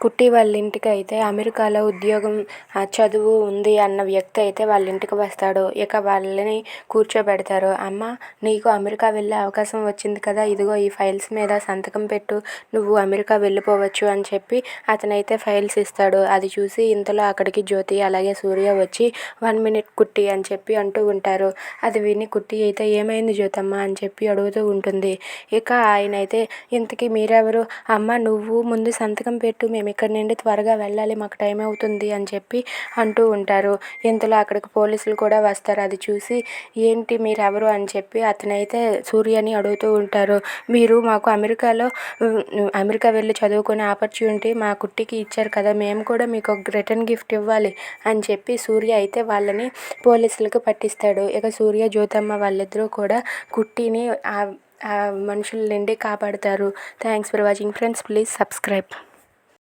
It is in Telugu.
కుట్టి వాళ్ళ ఇంటికి అయితే అమెరికాలో ఉద్యోగం చదువు ఉంది అన్న వ్యక్తి అయితే వాళ్ళ ఇంటికి వస్తాడు. ఇక వాళ్ళని కూర్చోబెడతారు. అమ్మ నీకు అమెరికా వెళ్ళే అవకాశం వచ్చింది కదా ఇదిగో ఈ ఫైల్స్ మీద సంతకం పెట్టు నువ్వు అమెరికా వెళ్ళిపోవచ్చు అని చెప్పి అతనైతే ఫైల్స్ ఇస్తాడు. అది చూసి ఇంతలో అక్కడికి జ్యోతి అలాగే సూర్య వచ్చి వన్ మినిట్ కుట్టి అని చెప్పి అంటూ ఉంటారు. అది విని కుట్టి అయితే ఏమైంది జ్యోతమ్మ? అని చెప్పి అడుగుతూ ఉంటుంది. ఇక ఆయన అయితే ఇంతకీ మీరెవరు? అమ్మ నువ్వు ముందు సంతకం పెట్టు మేము ఇక్కడ నుండి త్వరగా వెళ్ళాలి మాకు టైం అవుతుంది అని చెప్పి అంటూ ఉంటారు. ఇంతలో అక్కడికి పోలీసులు కూడా వస్తారు. అది చూసి ఏంటి మీరు ఎవరు అని చెప్పి అతనైతే సూర్యని అడుగుతూ ఉంటారు. మీరు మాకు అమెరికాలో అమెరికా వెళ్ళి చదువుకునే ఆపర్చునిటీ మా కుట్టికి ఇచ్చారు కదా మేము కూడా మీకు ఒక రిటర్న్ గిఫ్ట్ ఇవ్వాలి అని చెప్పి సూర్య అయితే వాళ్ళని పోలీసులకు పట్టిస్తాడు. ఇక సూర్య జ్యోతమ్మ వాళ్ళిద్దరూ కూడా కుట్టిని ఆ మనుషుల నుండి కాపాడుతారు. Thanks for watching friends. Please subscribe.